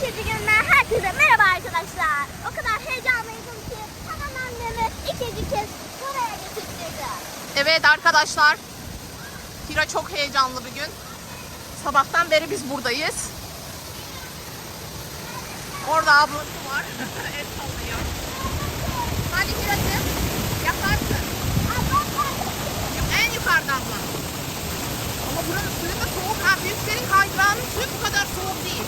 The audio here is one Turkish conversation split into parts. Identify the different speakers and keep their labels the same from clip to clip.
Speaker 1: ikinci günden herkese merhaba arkadaşlar. O kadar heyecanlıydım ki hemen annemi ikinci kez buraya getirdim.
Speaker 2: Evet arkadaşlar. Hira çok heyecanlı bir gün. Sabahtan beri biz buradayız. Orada ablası var. El sallıyor. Hadi Hira'cığım. Yaparsın. En yukarıda abla. Ama buranın suyu da soğuk. Ha, büyüklerin kaydırağının suyu bu kadar soğuk değil.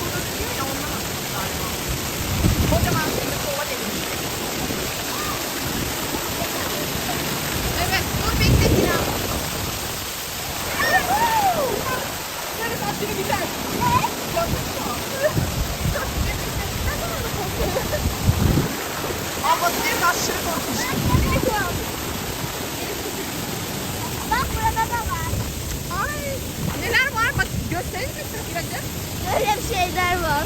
Speaker 2: Burada düşüyor ya ondan atıyor galiba. Kocaman seni kova demiş. Evet, dur bekle Hira. Yarın saçını biter. Ablası benim aşırı korkmuş.
Speaker 1: Bak burada da var.
Speaker 2: Ay, neler var? Bak gösterir misin Hira'cığım?
Speaker 1: Böyle şeyler var.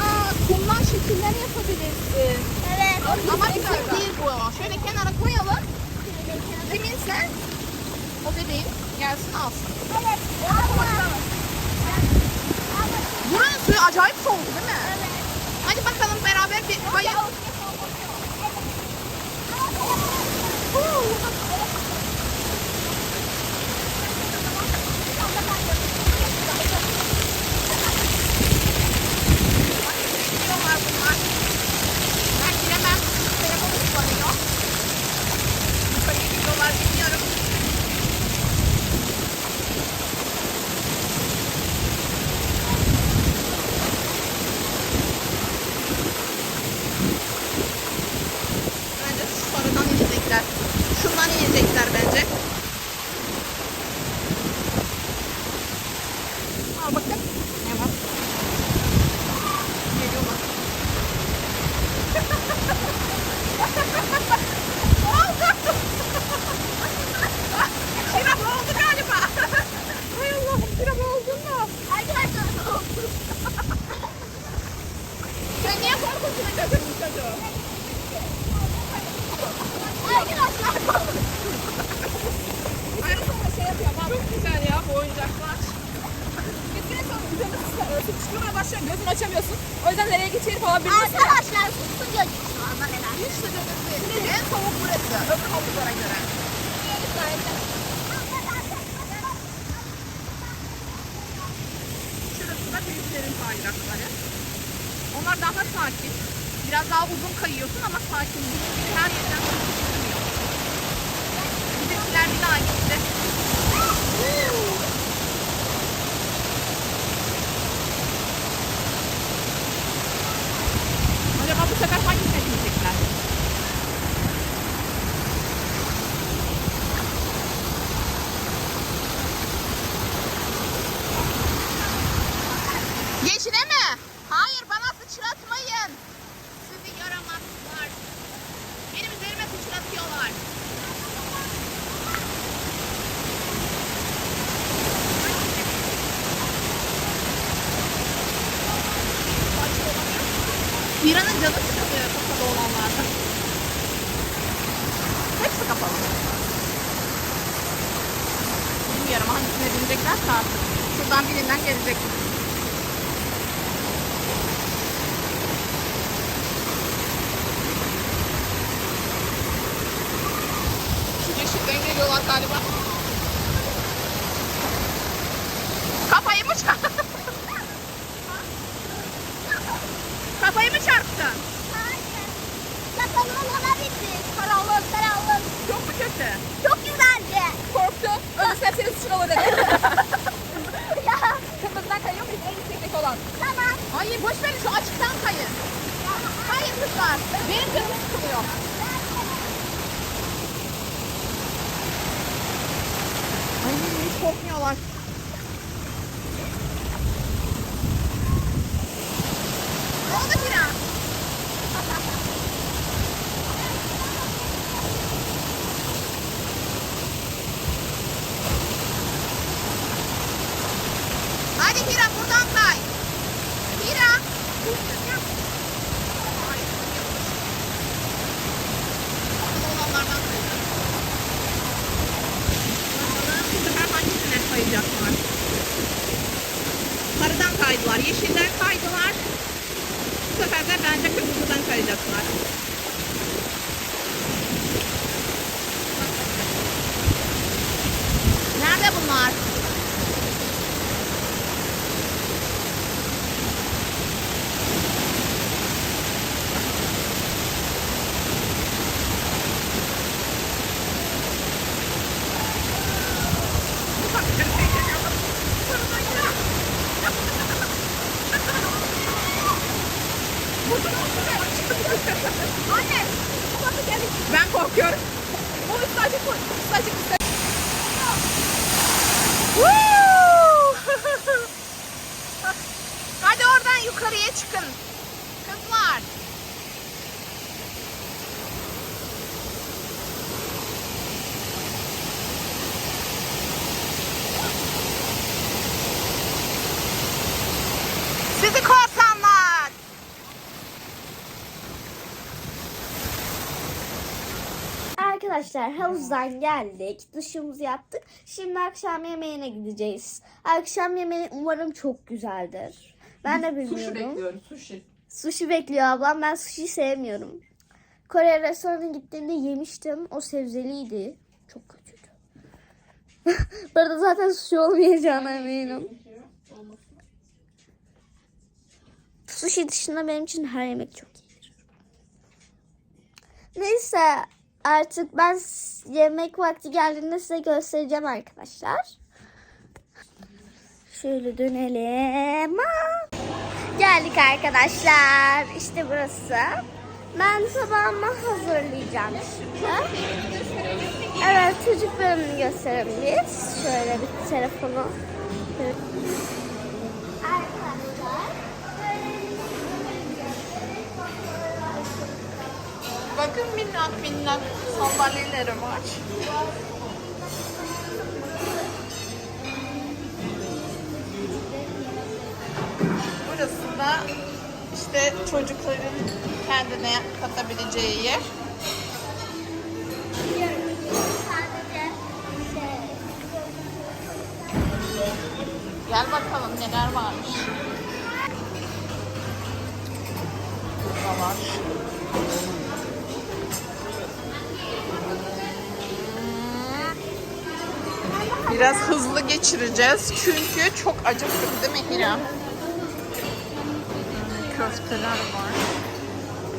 Speaker 2: Aa, kumdan şekiller yapabilirsin.
Speaker 1: Evet.
Speaker 2: Ama bizim değil bu. Şöyle kenara koyalım. Kiminse o bebeğin gelsin alsın.
Speaker 1: Evet. Ama.
Speaker 2: Buranın suyu acayip soğuk değil mi?
Speaker 1: Evet.
Speaker 2: Hadi bakalım beraber bir kayıp. Gidiyorlar bunlar. Ben giremem. Telefonu kullanıyor. Yukarıya gidiyorlar bilmiyorum. Bence şu sarıdan inecekler. İnecekler bence. Al bakın. Ne var? Geliyorlar. Oldu. Şirap oldu galiba. Hay Allah'ım şirap oldun mu?
Speaker 1: Arkadaşlar.
Speaker 2: Sen niye korkusuna götürdün çocuğu?
Speaker 1: Arkadaşlar.
Speaker 2: Ayrı sonra şey yapıyor. Çok güzel ya bu oyuncaklar. Bir süre sonra üzerine sıkıştırmaya başlıyor. Gözünü açamıyorsun. O yüzden nereye gideceğini falan bilmiyorsun.
Speaker 1: Arkadaşlar susturuyor şu anda neler.
Speaker 2: Hiç de değil. En soğuk burası. Öbür havuzlara göre. Şurası da büyüklerin kaydırakları. Onlar daha sakin. Biraz daha uzun kayıyorsun ama sakin. Her yerden sıkıştırmıyor. Bizimkiler bir daha gitti. Acaba bu sefer hangisine binecekler? Yeşile mi? Hayır bana sıçratmayın. Sizi yaramazlar. Benim üzerime sıçratıyorlar. Hira'nın canı sıkılıyor kapalı olanlarda. Hepsi kapalı. Bilmiyorum hangisine bineceklerse artık. Şuradan birinden gelecek. Şu yeşilden geliyorlar galiba. Mu kötü?
Speaker 1: Çok güzeldi.
Speaker 2: Korktum. Ölürsen seni sıçralı dedim.
Speaker 1: ya
Speaker 2: Kırmızıdan kayıyor muyuz? En yüksektek olan.
Speaker 1: tamam.
Speaker 2: Hayır boş verin şu açıktan kayın. Hayır kızlar. Benim canım sıkılıyor. Ay hiç korkmuyorlar. Ne oldu Hira? Hadi Hira buradan kay. Hira. Ay, olanlardan kayacağım. Bakalım bu sefer hangisine kayacaklar? Sarıdan kay. kaydılar. Yeşilden kaydılar. Bu sefer de bence kırmızıdan kayacaklar. Nerede bunlar?
Speaker 1: Anne. Babası geldi.
Speaker 2: Ben korkuyorum. O sadece sadece! Hadi oradan yukarıya çıkın. Kızlar. Sizi korsanlar.
Speaker 1: Arkadaşlar havuzdan geldik. Duşumuzu yaptık. Şimdi akşam yemeğine gideceğiz. Akşam yemeği umarım çok güzeldir. Ben de
Speaker 2: Sushi
Speaker 1: bilmiyorum.
Speaker 2: bekliyorum. Sushi.
Speaker 1: Sushi bekliyor ablam. Ben sushi sevmiyorum. Kore restoranına gittiğimde yemiştim. O sebzeliydi. Çok kötüydü. Bu arada zaten sushi olmayacağına eminim. Sushi dışında benim için her yemek çok iyidir. Neyse artık ben yemek vakti geldiğinde size göstereceğim arkadaşlar. Şöyle dönelim. Geldik arkadaşlar. İşte burası. Ben sabahıma hazırlayacağım şimdi. Evet çocuk bölümünü gösterelim biz. Şöyle bir telefonu.
Speaker 2: Bakın minnak minnak sandalyeleri var. Burası da işte çocukların kendine katabileceği yer. Gel bakalım neler varmış. Burada var. Biraz hızlı geçireceğiz çünkü çok acıktık değil mi Hira? Köfteler var.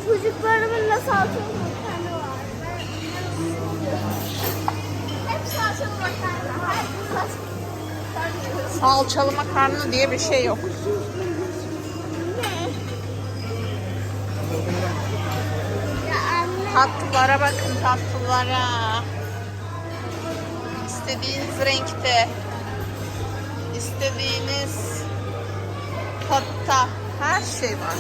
Speaker 1: Çocuklarımın da salçalı makarna var. Ben Hep salçalı makarna. Salçalı
Speaker 2: makarna diye bir şey yok. Tatlılara bakın tatlılara. İstediğiniz renkte. istediğiniz tatta her şey var.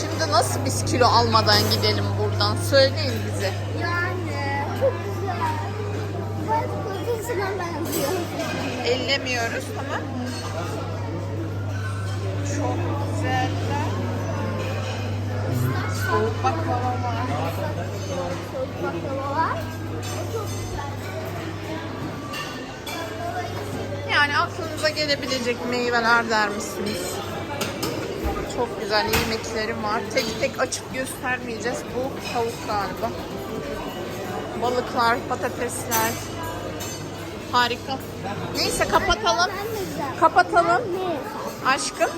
Speaker 2: Şimdi nasıl biz kilo almadan gidelim buradan? Söyleyin bize.
Speaker 1: Yani çok güzel.
Speaker 2: Ellemiyoruz tamam? Çok güzeller. Soğuk baklava var. Yani aklınıza gelebilecek meyveler der misiniz? Çok güzel yemeklerim var. Tek tek açıp göstermeyeceğiz. Bu tavuk galiba. Balıklar, patatesler. Harika. Neyse kapatalım. Kapatalım. Aşkım.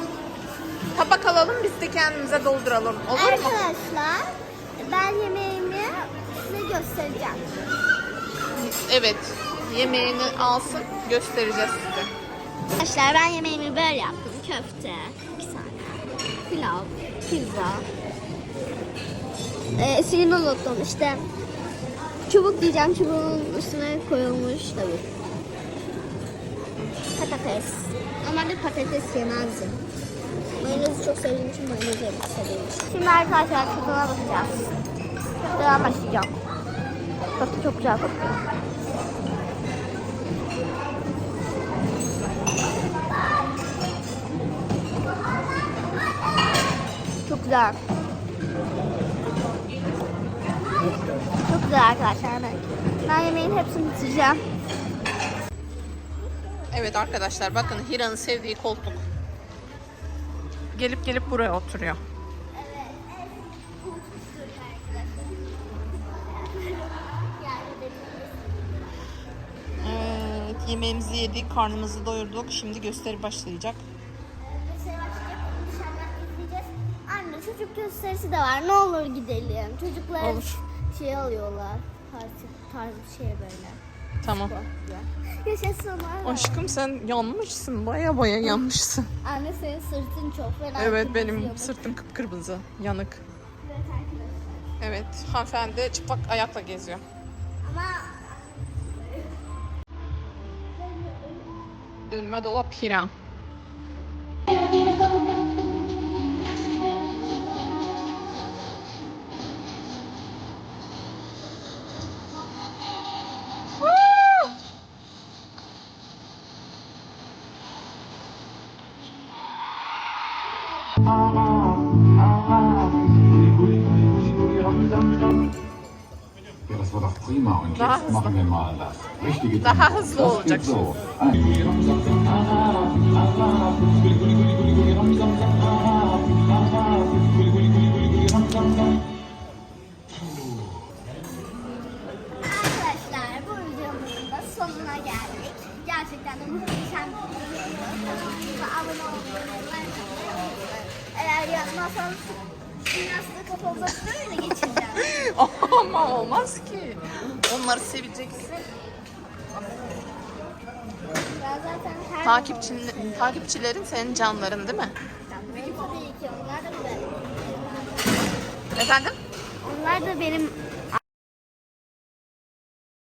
Speaker 2: Tabak alalım biz de kendimize dolduralım. Olur mu?
Speaker 1: Arkadaşlar ben yemeğimi size göstereceğim.
Speaker 2: Evet. Yemeğini alsın göstereceğiz size.
Speaker 1: Arkadaşlar ben yemeğimi böyle yaptım. Köfte, iki tane, pilav, pizza. Ee, şeyini unuttum işte. Çubuk diyeceğim. Çubuğun üstüne koyulmuş tavuk. Patates. Normalde patates yemezdim. Mayonezi çok sevdiğim için mayonezi yemek. Şimdi arkadaşlar tadına bakacağız. Köfteden başlayacağım. Köfte çok güzel kokuyor. Çok güzel. Çok güzel arkadaşlar. Ben, ben yemeğin hepsini bitireceğim.
Speaker 2: Evet arkadaşlar bakın Hira'nın sevdiği koltuk. Gelip gelip buraya oturuyor. Yemeğimizi yedik, karnımızı doyurduk. Şimdi gösteri başlayacak.
Speaker 1: Mesela başlayacak dışarıdan izleyeceğiz. Anne çocuk gösterisi de var. Ne olur gidelim. Çocuklar
Speaker 2: Olur.
Speaker 1: şey alıyorlar. Parti tarzı bir şey böyle.
Speaker 2: Tamam.
Speaker 1: Yaşasınlar.
Speaker 2: Aşkım sen yanmışsın. Baya baya yanmışsın.
Speaker 1: Anne senin sırtın çok fena.
Speaker 2: Evet benim
Speaker 1: yamuk.
Speaker 2: sırtım kıpkırmızı, yanık.
Speaker 1: Evet arkadaşlar.
Speaker 2: Evet hanımefendi çıplak ayakla geziyor.
Speaker 1: Ama
Speaker 3: المدى واضحة هنا prima. Und
Speaker 2: Da
Speaker 3: jetzt machen wir mal das richtige
Speaker 2: Da
Speaker 3: Tempo.
Speaker 2: hast du
Speaker 3: Das geht
Speaker 2: Jackson.
Speaker 3: so.
Speaker 1: arkadaşlar bu videomuzun da sonuna geldik. Gerçekten de muhteşem bir. Kanalımıza abone olmayı like atmayı unutmayın. Eğer yapmazsanız dünyasında kafamda böyle geçireceğim.
Speaker 2: Ama olmaz ki. Onları seveceksin.
Speaker 1: Ben zaten her
Speaker 2: Takipçin, takipçilerin senin canların değil mi?
Speaker 1: Tabii ki onlar da benim.
Speaker 2: Efendim?
Speaker 1: Onlar da benim